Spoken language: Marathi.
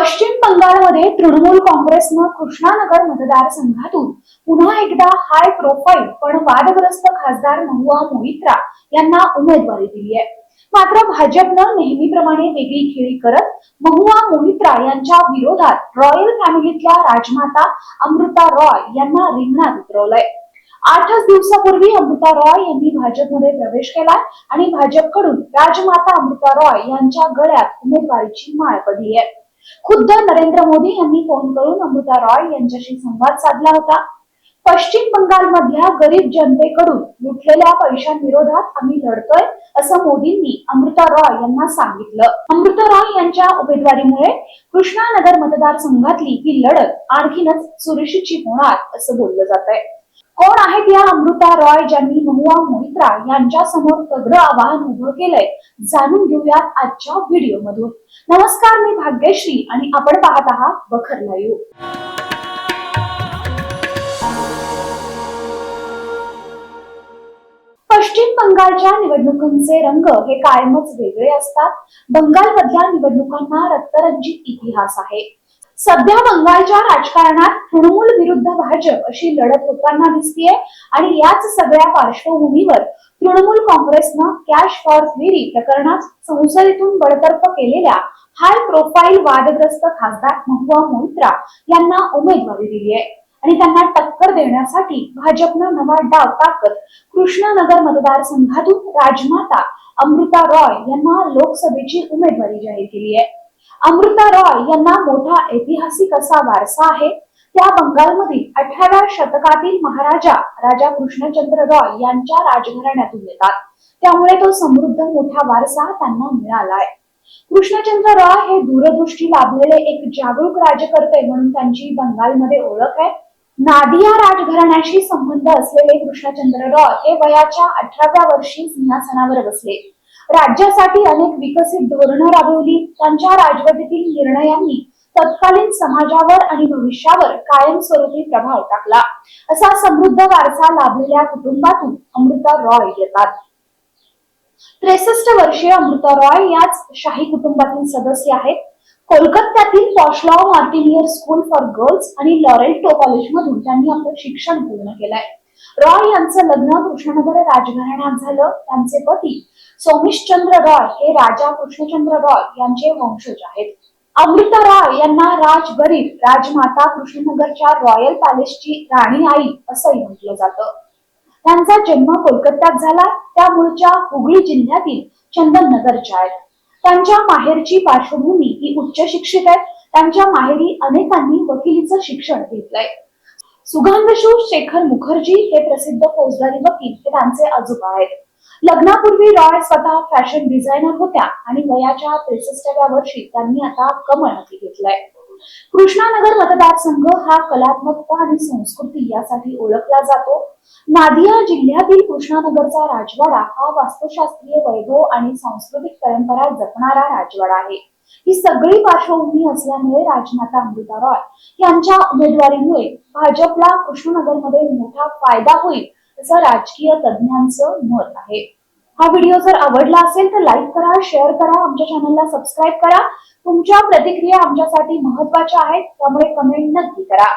पश्चिम बंगालमध्ये तृणमूल काँग्रेसनं कृष्णानगर मतदारसंघातून पुन्हा एकदा हाय प्रोफाईल पण वादग्रस्त खासदार महुआ मोहित्रा यांना उमेदवारी दिली आहे. मात्र भाजपनं नेहमीप्रमाणे वेगळी खेळी करत महुआ मोहित्रा यांच्या विरोधात रॉयल फॅमिलीतल्या राजमाता अमृता रॉय यांना रिंगणात उतरवलंय. आठच दिवसापूर्वी अमृता रॉय यांनी भाजपमध्ये प्रवेश केला आणि भाजपकडून राजमाता अमृता रॉय यांच्या गळ्यात उमेदवारीची माळ पडली आहे. खुद्द नरेंद्र मोदी यांनी फोन करून अमृता रॉय यांच्याशी संवाद साधला होता. पश्चिम बंगाल मधल्या गरीब जनतेकडून लुटलेल्या पैशांविरोधात आम्ही लढतोय असं मोदींनी अमृता रॉय यांना सांगितलं. अमृता रॉय यांच्या उमेदवारीमुळे कृष्णानगर मतदारसंघातली ही लढत आणखीनच सुरक्षितची होणार असं बोललं जात आहे कोण आहेत या अमृता रॉय ज्यांनी महुआ मोहित्रा यांच्या समोर तगडं आवाहन उभं केलंय जाणून घेऊयात आजच्या व्हिडिओ मधून नमस्कार मी भाग्यश्री आणि आपण पाहत आहात बखर लाईव्ह. पश्चिम बंगालच्या निवडणुकांचे रंग हे कायमच वेगळे असतात. बंगालमधल्या निवडणुकांना रक्तरंजित इतिहास आहे. सध्या बंगालच्या राजकारणात तृणमूल विरुद्ध भाजप अशी लढत होताना दिसतीये. आणि याच सगळ्या पार्श्वभूमीवर तृणमूल काँग्रेसनं कॅश फॉर फेरी प्रकरणात संसदेतून बडतर्फ केलेल्या हाय प्रोफाईल वादग्रस्त खासदार महुआ मोहित्रा यांना उमेदवारी दिली आहे आणि त्यांना टक्कर देण्यासाठी भाजपनं नवा डाव टाकत कृष्णानगर मतदारसंघातून राजमाता अमृता रॉय यांना लोकसभेची उमेदवारी जाहीर केली आहे अमृता रॉय यांना मोठा ऐतिहासिक असा वारसा आहे. त्या बंगालमधील अठराव्या शतकातील महाराजा राजा कृष्णचंद्र रॉय यांच्या राजघराण्यातून येतात. त्यामुळे तो समृद्ध मोठा वारसा त्यांना मिळालाय. कृष्णचंद्र रॉय हे दूरदृष्टी लाभलेले एक जागरूक राज्यकर्ते म्हणून त्यांची बंगालमध्ये ओळख आहे. नादिया राजघराण्याशी संबंध असलेले कृष्णचंद्र रॉय हे वयाच्या अठराव्या वर्षी सिंहासनावर बसले. राज्यासाठी अनेक विकसित धोरणं राबवली. त्यांच्या राजवटीतील निर्णयांनी तत्कालीन समाजावर आणि भविष्यावर कायमस्वरूपी प्रभाव टाकला. असा समृद्ध वारसा लाभलेल्या कुटुंबातून अमृता रॉय येतात. त्रेसष्ट वर्षीय अमृता रॉय याच शाही कुटुंबातील सदस्य आहेत. कोलकात्यातील पॉशलॉ मार्टिनियर स्कूल फॉर गर्ल्स आणि लॉरेल्टो कॉलेजमधून त्यांनी आपलं शिक्षण पूर्ण केलंय. रॉय यांचं लग्न कृष्णनगर राजघराण्यात झालं त्यांचे पती सोमेशचंद्र रॉय हे राजा कृष्णचंद्र रॉय यांचे वंशज आहेत. अमृता रॉय यांना राजगरीब राजमाता कृष्णनगरच्या रॉयल पॅलेसची राणी आई असंही म्हटलं जातं. त्यांचा जन्म कोलकात्यात झाला त्या मूळच्या हुगळी जिल्ह्यातील चंदननगरच्या आहेत. त्यांच्या माहेरची पार्श्वभूमी ही उच्च शिक्षित आहे त्यांच्या माहेरी अनेकांनी वकिलीचं शिक्षण घेतलंय. सुगंधशू शेखर मुखर्जी हे प्रसिद्ध फौजदारी वकील हे त्यांचे आजोबा आहेत. लग्नापूर्वी रॉय स्वतः फॅशन डिझायनर होत्या आणि वयाच्या त्रेसष्टव्या वर्षी त्यांनी आता कमळ हाती घेतलाय. कृष्णानगर मतदारसंघ हा कलात्मकता आणि संस्कृती यासाठी ओळखला जातो. नादिया जिल्ह्यातील कृष्णानगरचा राजवाडा हा वास्तुशास्त्रीय वैभव आणि सांस्कृतिक परंपरा जपणारा राजवाडा आहे. ही सगळी पार्श्वभूमी असल्यामुळे राजमाता अमृता रॉय यांच्या उमेदवारीमुळे भाजपला कृष्णनगरमध्ये मोठा फायदा होईल असं राजकीय तज्ज्ञांचं मत आहे. हा व्हिडिओ जर आवडला असेल तर लाईक करा शेअर करा आमच्या चॅनलला सबस्क्राईब करा. तुमच्या प्रतिक्रिया आमच्यासाठी महत्त्वाच्या आहेत त्यामुळे कमेंट नक्की करा.